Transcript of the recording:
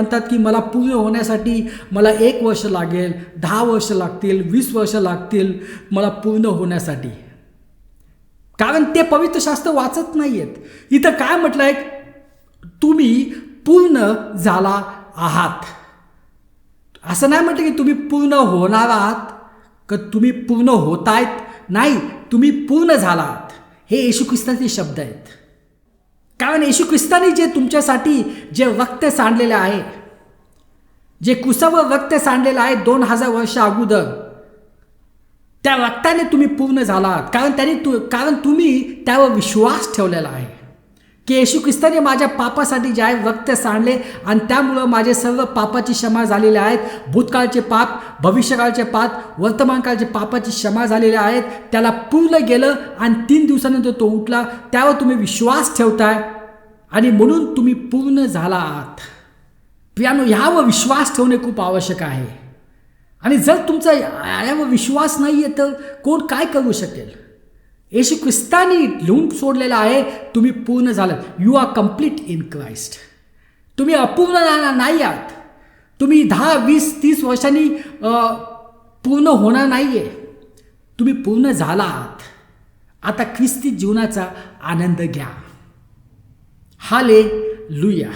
म्हणतात की मला पूर्ण होण्यासाठी मला एक वर्ष लागेल दहा वर्ष लागतील वीस वर्ष लागतील मला पूर्ण होण्यासाठी. कारण ते पवित्र शास्त्र वाचत नाही आहेत इथं काय म्हटलं आहे तुम्ही पूर्ण झाला आहात. असं नाही म्हटलं की तुम्ही पूर्ण होणार आहात का तुम्ही पूर्ण होत आहेत नाही तुम्ही पूर्ण झाला आहात हे येशू ख्रिस्ताचे शब्द आहेत. कारण येशू ख्रिस्ताने जे तुमच्यासाठी जे रक्त सांडलेलं आहे जे कुसावर रक्त सांडलेलं आहे दोन हजार वर्ष अगोदर त्या रक्ताने तुम्ही पूर्ण झाला आहात कारण त्याने तु कारण तुम्ही त्यावर विश्वास ठेवलेला आहे. की येशू ख्रिस्ताने माझ्या पापासाठी जे आहे वक्त सांडले आणि त्यामुळं माझे सर्व पापाची क्षमा झालेले आहेत. भूतकाळचे पाप भविष्यकाळचे पाप वर्तमानकाळचे पापाची क्षमा झालेले आहेत. त्याला पूर्ण गेलं आणि तीन दिवसानंतर तो उठला. त्यावर तुम्ही विश्वास ठेवताय आणि म्हणून तुम्ही पूर्ण झाला आहात प्रियानो ह्यावर विश्वास ठेवणे खूप आवश्यक आहे. आणि जर तुमचा यावर विश्वास नाही आहे तर कोण काय करू शकेल? येशू ख्रिस्तानी लिहून सोडलेलं आहे तुम्ही पूर्ण झालं. You are complete in Christ तुम्ही अपूर्ण ना- नाही आहात. तुम्ही दहा वीस तीस वर्षांनी पूर्ण होणार नाही आहे तुम्ही पूर्ण झाला आहात. आता ख्रिस्ती जीवनाचा आनंद घ्या. हाले लुया